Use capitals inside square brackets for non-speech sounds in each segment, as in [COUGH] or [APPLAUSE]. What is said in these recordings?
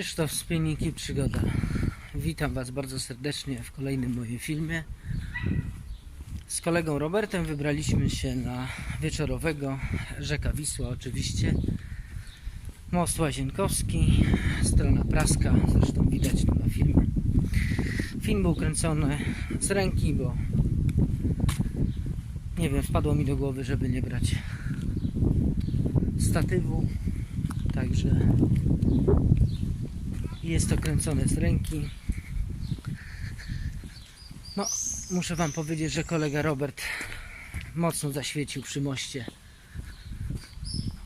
Krzysztof z Pienniki Przygoda. Witam Was bardzo serdecznie w kolejnym moim filmie. Z kolegą Robertem wybraliśmy się na wieczorowego, rzeka Wisła oczywiście. Most Łazienkowski, strona praska, zresztą widać to na filmie. Film był kręcony z ręki, bo nie wiem, wpadło mi do głowy, żeby nie brać statywu. Także jest to kręcone z ręki. No, muszę Wam powiedzieć, że kolega Robert mocno zaświecił przy moście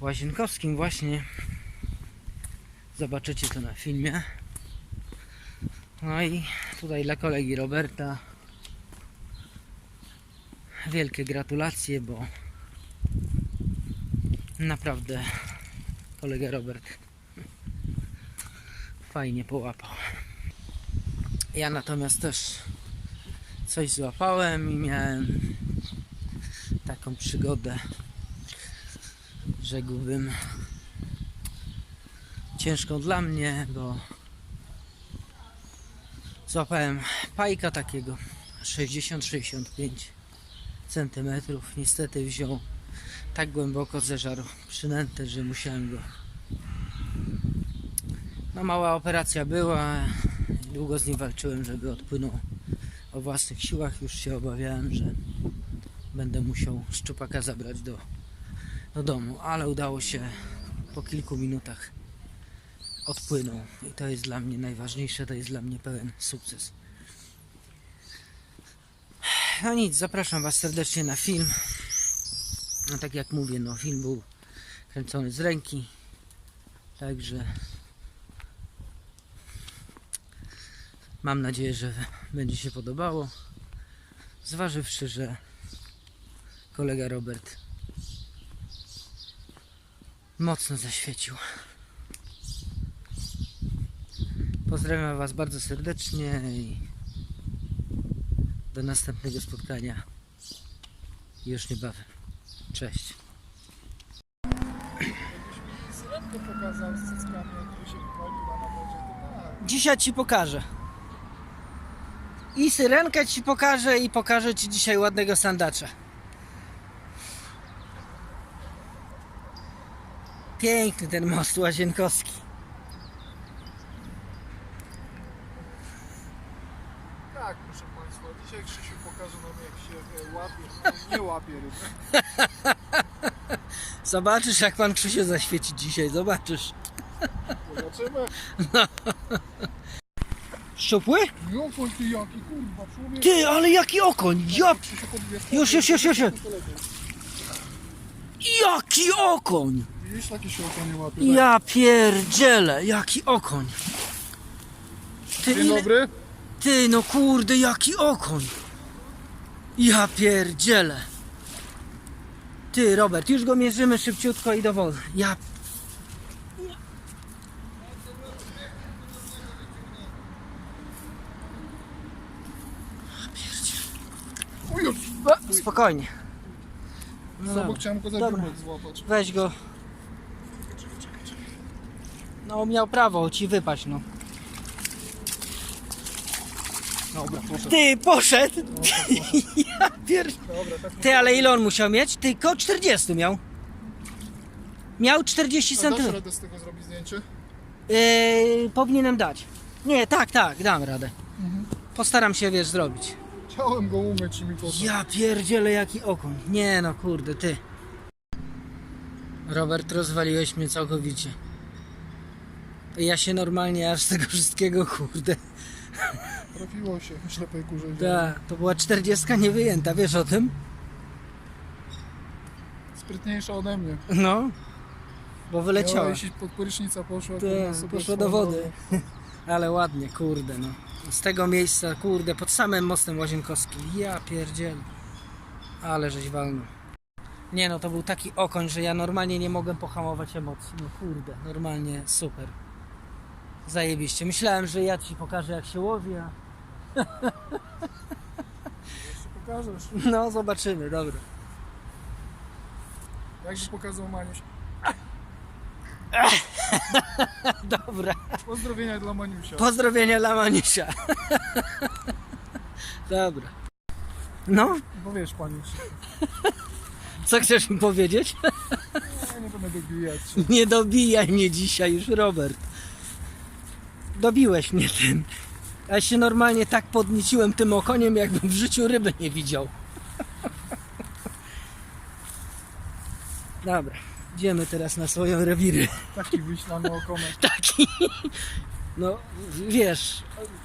łazienkowskim właśnie. Zobaczycie to na filmie. No i tutaj dla kolegi Roberta wielkie gratulacje, bo naprawdę kolega Robert fajnie połapał. Ja natomiast też coś złapałem i miałem taką przygodę, rzekłbym, ciężką dla mnie, bo złapałem pajka takiego 60-65 centymetrów. Niestety wziął tak głęboko zeżarł przynętę, że musiałem go no mała operacja była. Długo z nim walczyłem, żeby odpłynął o własnych siłach. Już się obawiałem, że będę musiał szczupaka zabrać do, do domu, ale udało się po kilku minutach odpłynął. I to jest dla mnie najważniejsze, to jest dla mnie pełen sukces. No nic, zapraszam Was serdecznie na film. No tak jak mówię, no film był kręcony z ręki. Także Mam nadzieję, że będzie się podobało. Zważywszy, że kolega Robert mocno zaświecił. Pozdrawiam Was bardzo serdecznie i do następnego spotkania już niebawem. Cześć. Syrenkę pokazał z cyckami, jak tu się wypaliła na wodzie, to tak. Dzisiaj Ci pokażę. I syrenkę Ci pokażę i pokażę Ci dzisiaj ładnego sandacza. Piękny ten most łazienkowski. Tak, proszę Państwa, dzisiaj Krzysiu pokaże nam jak się e, łapie, no, nie łapie ryby. [LAUGHS] Zobaczysz jak Pan Krzysiu zaświeci dzisiaj, zobaczysz. Zobaczymy. Szczupły? Jokoń ty jaki, kurwa, człowiek. Ty, ale jaki okoń! Ja... Już, już, już, już, już. Jaki okoń! Widzisz, takie się łapie. tak? Ja pierdzielę, jaki okoń! Ty, Dzień ile... dobry. Ty, no kurde, jaki okoń! Ja pierdzielę! Ty, Robert, już go mierzymy szybciutko i do wody. Ja... Spokojnie. No Bo dobra. chciałem go za Dobra. złapać. Weź go. No, miał prawo ci wypaść, no. Dobra, proszę. Ty, [LAUGHS] poszedł! ja pier... Dobra, tak Ty, ale ile on musiał mieć? Ty, koło 40 miał. Miał 40 A dasz cm. radę z tego zrobić zdjęcie? Yy, powinienem dać. Nie, tak, tak, dam radę. Postaram się, wiesz, zrobić. Chciałem go umyć i mi poszedł. Ja pierdzielę jaki okoń. Nie no, kurde, ty. Robert, rozwaliłeś mnie całkowicie. Ja się normalnie aż z tego wszystkiego, kurde. Trafiło się w ślepej kurze. Ta, to była 40 niewyjęta, wiesz o tym? Sprytniejsza ode mnie. No. Bo wyleciała. Miała, jeśli pod prysznica poszła, to Tak, sobie poszła do wody. [LAUGHS] Ale ładnie, kurde no. Z tego miejsca, kurde, pod samym mostem Łazienkowskim. Ja pierdzielę. Ale żeś walnął. Nie no, to był taki okoń, że ja normalnie nie mogłem pohamować emocji. No kurde, normalnie super. Zajebiście. Myślałem, że ja ci pokażę jak się łowi, a... Pokażesz. No, zobaczymy, dobra. Jak ci pokazał Maniuś. [LAUGHS] Dobra. Pozdrowienia dla Maniusia. Pozdrowienia dla Manisia. Dobra. No, Bo wiesz, Paniuś, co chcesz mi powiedzieć? ja nie będę dobijać. Nie dobijaj mnie dzisiaj już, Robert. Dobiłeś mnie tym. Ja się normalnie tak podnieciłem tym okoniem, jakbym w życiu ryby nie widział. Dobra, idziemy teraz na swoją rewiry. Taki wyślany okonek. [LAUGHS] Taki, no wiesz,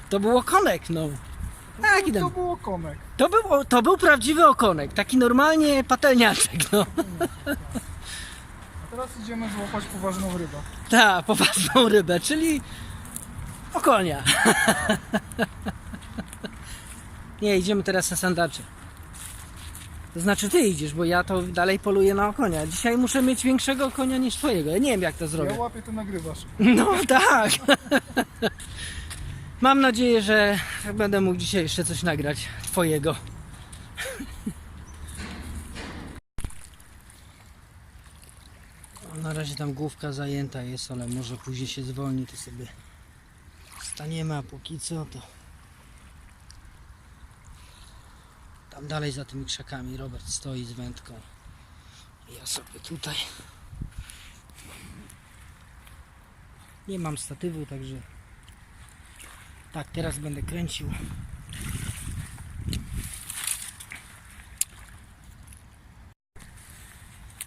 to był okonek, no. Tak, To był okonek. To był, to był prawdziwy okonek, taki normalnie patelniaczek, no. A teraz idziemy złapać poważną rybę. Tak, poważną rybę, czyli okonia. [LAUGHS] Nie, idziemy teraz na sandacze. To znaczy ty idziesz, bo ja to dalej poluję na okonia. Dzisiaj muszę mieć większego konia niż twojego. Ja nie wiem jak to Ja zrobię. łapię, ty nagrywasz. No [LAUGHS] tak. [LAUGHS] Mam nadzieję, że będę mógł dzisiaj jeszcze coś nagrać twojego. [LAUGHS] Na razie tam główka zajęta jest, ale może później się zwolni, to sobie staniemy, a póki co to tam dalej za tymi krzakami Robert stoi z wędką. Ja sobie tutaj nie mam statywu, także tak, teraz będę kręcił.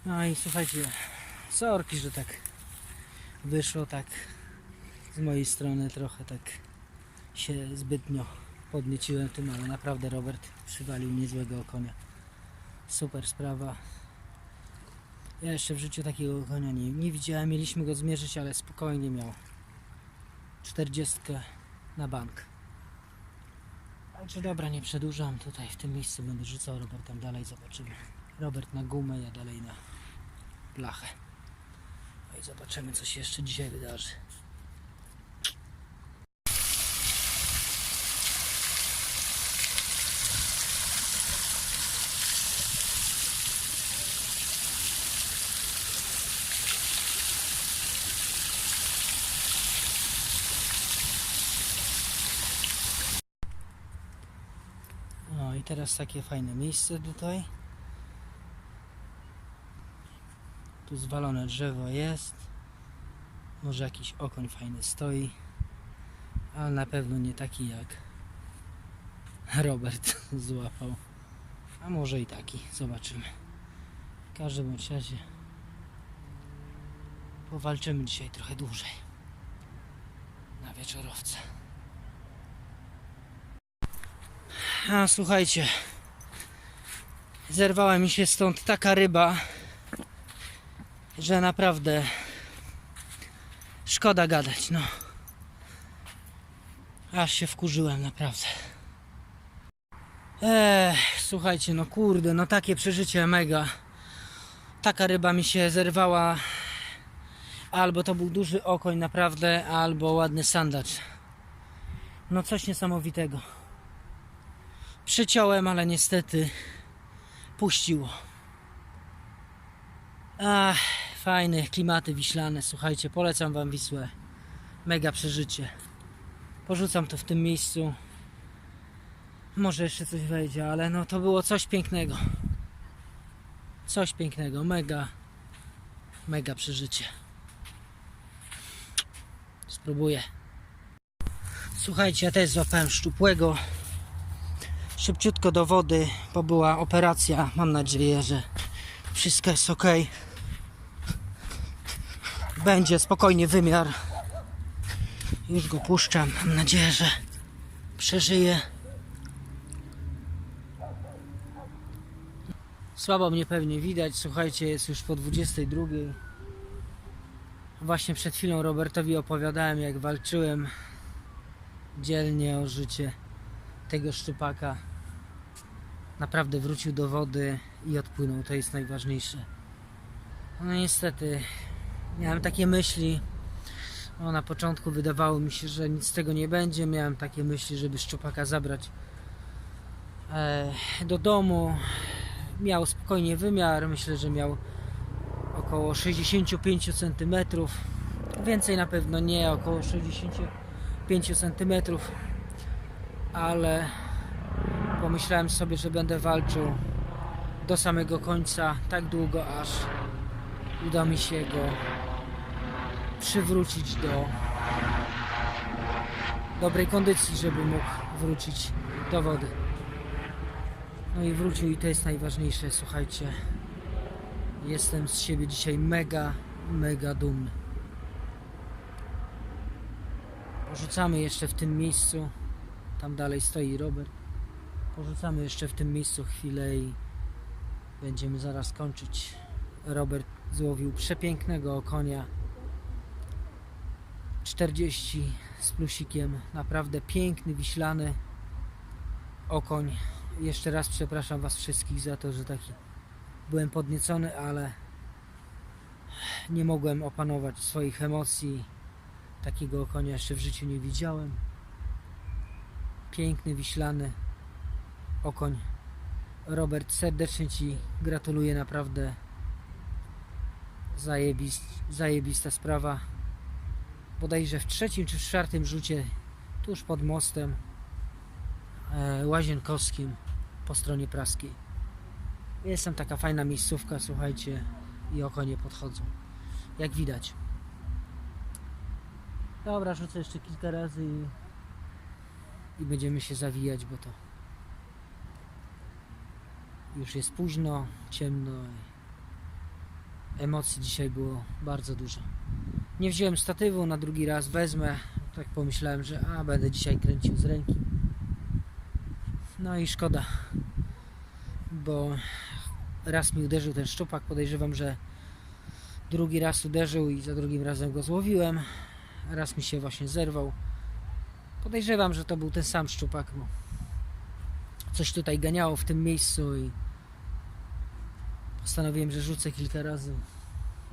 No i słuchajcie, sorki, że tak wyszło tak z mojej strony trochę tak się zbytnio podnieciłem tym, ale naprawdę Robert przywalił niezłego konia. Super sprawa. Ja jeszcze w życiu takiego konia nie, nie widziałem. Mieliśmy go zmierzyć, ale spokojnie miał 40 na bank. Także dobra, nie przedłużam. Tutaj w tym miejscu będę rzucał Robertem dalej. Zobaczymy. Robert na gumę, ja dalej na blachę. No i zobaczymy, co się jeszcze dzisiaj wydarzy. No i teraz takie fajne miejsce tutaj. Tu zwalone drzewo jest. Może jakiś okoń fajny stoi. Ale na pewno nie taki jak Robert [LAUGHS] złapał. A może i taki. Zobaczymy. W każdym razie powalczymy dzisiaj trochę dłużej. Na wieczorowce. A słuchajcie, zerwała mi się stąd taka ryba, że naprawdę szkoda gadać, no. Aż się wkurzyłem, naprawdę. Ech, słuchajcie, no kurde, no takie przeżycie mega. Taka ryba mi się zerwała. Albo to był duży okoń, naprawdę, albo ładny sandacz. No coś niesamowitego. Przyciąłem, ale niestety puściło. Ach, fajne klimaty wiślane. Słuchajcie, polecam Wam Wisłę. Mega przeżycie. Porzucam to w tym miejscu. Może jeszcze coś wejdzie, ale no to było coś pięknego. Coś pięknego, mega, mega przeżycie. Spróbuję. Słuchajcie, ja też złapałem szczupłego szybciutko do wody, bo była operacja. Mam nadzieję, że wszystko jest ok. Będzie spokojnie wymiar. Już go puszczam. Mam nadzieję, że przeżyje. Słabo mnie pewnie widać. Słuchajcie, jest już po 22. Właśnie przed chwilą Robertowi opowiadałem, jak walczyłem dzielnie o życie tego szczupaka naprawdę wrócił do wody i odpłynął. To jest najważniejsze. No niestety, miałem takie myśli. No, na początku wydawało mi się, że nic z tego nie będzie. Miałem takie myśli, żeby szczupaka zabrać e, do domu. Miał spokojnie wymiar. Myślę, że miał około 65 cm. Więcej na pewno nie, około 65 cm, ale pomyślałem sobie, że będę walczył do samego końca, tak długo, aż uda mi się go przywrócić do dobrej kondycji, żeby mógł wrócić do wody. No i wrócił i to jest najważniejsze, słuchajcie. Jestem z siebie dzisiaj mega, mega dumny. Porzucamy jeszcze w tym miejscu. Tam dalej stoi Robert. Porzucamy jeszcze w tym miejscu chwilę i będziemy zaraz kończyć. Robert złowił przepięknego okonia. 40 z plusikiem. Naprawdę piękny, wiślany okoń. Jeszcze raz przepraszam Was wszystkich za to, że taki byłem podniecony, ale nie mogłem opanować swoich emocji. Takiego konia jeszcze w życiu nie widziałem. Piękny, wiślany okoń. Robert, serdecznie Ci gratuluję, naprawdę zajebist, zajebista sprawa. Bodajże w trzecim czy w czwartym rzucie, tuż pod mostem e, łazienkowskim po stronie praskiej. Jest tam taka fajna miejscówka, słuchajcie, i okonie podchodzą. Jak widać. Dobra, rzucę jeszcze kilka razy i, i będziemy się zawijać, bo to już jest późno, ciemno emocji dzisiaj było bardzo dużo. Nie wziąłem statywu, na drugi raz wezmę. Tak pomyślałem, że a, będę dzisiaj kręcił z ręki. No i szkoda, bo raz mi uderzył ten szczupak. Podejrzewam, że drugi raz uderzył i za drugim razem go złowiłem. Raz mi się właśnie zerwał. Podejrzewam, że to był ten sam szczupak. Coś tutaj ganiało w tym miejscu i postanowiłem, że rzucę kilka razy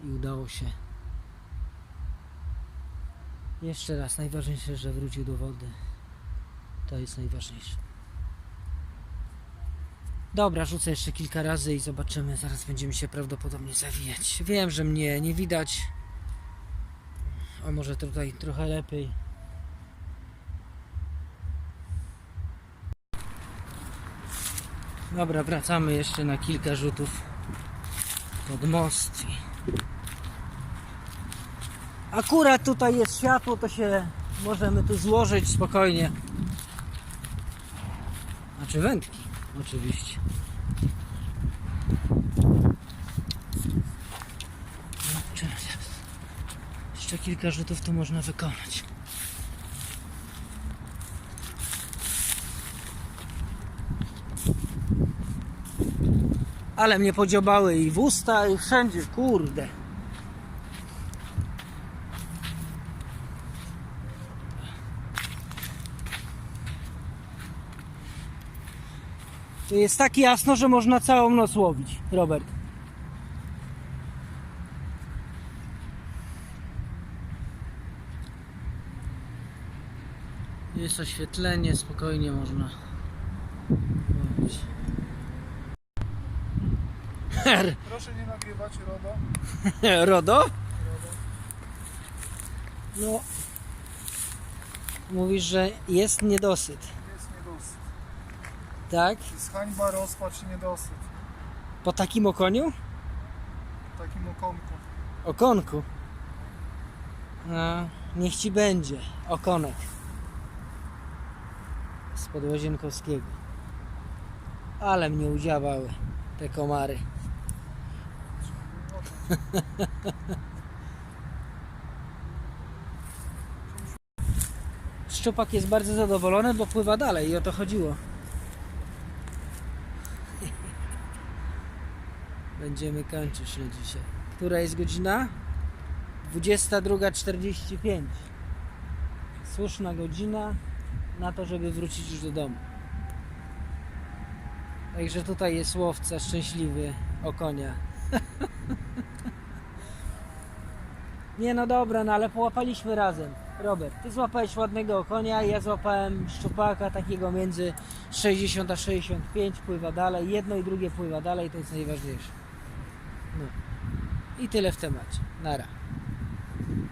i udało się. Jeszcze raz, najważniejsze, że wrócił do wody. To jest najważniejsze. Dobra, rzucę jeszcze kilka razy i zobaczymy. Zaraz będziemy się prawdopodobnie zawijać. Wiem, że mnie nie widać. A może tutaj trochę lepiej. Dobra, wracamy jeszcze na kilka rzutów pod most. i- Akurat tutaj jest światło, to się możemy tu złożyć spokojnie. Znaczy wędki, oczywiście. Jeszcze kilka rzutów tu można wykonać. Ale mnie podziobały i w usta i wszędzie, kurde. Jest tak jasno, że można całą noc łowić, Robert. Jest oświetlenie, spokojnie można łowić. Proszę nie nagrywać RODO. Rodo? [LAUGHS] RODO. No. Mówisz, że jest niedosyt, Jest niedosyt. tak? Jest hańba, rozpacz i niedosyt. Po takim okoniu? W takim okonku. Okonku. No, niech ci będzie. Okonek. Spod Łazienkowskiego. Ale mnie udziałały te komary. [LAUGHS] Szczupak jest bardzo zadowolony, bo pływa dalej i o to chodziło. [LAUGHS] Będziemy kończyć na dzisiaj. Która jest godzina? 22.45. Słuszna godzina na to, żeby wrócić już do domu. Także tutaj jest łowca szczęśliwy o konia. [LAUGHS] Nie no dobra, no ale połapaliśmy razem. Robert, ty złapałeś ładnego konia, ja złapałem szczupaka takiego między 60 a 65, pływa dalej. Jedno i drugie pływa dalej, to jest najważniejsze. No. I tyle w temacie. Nara.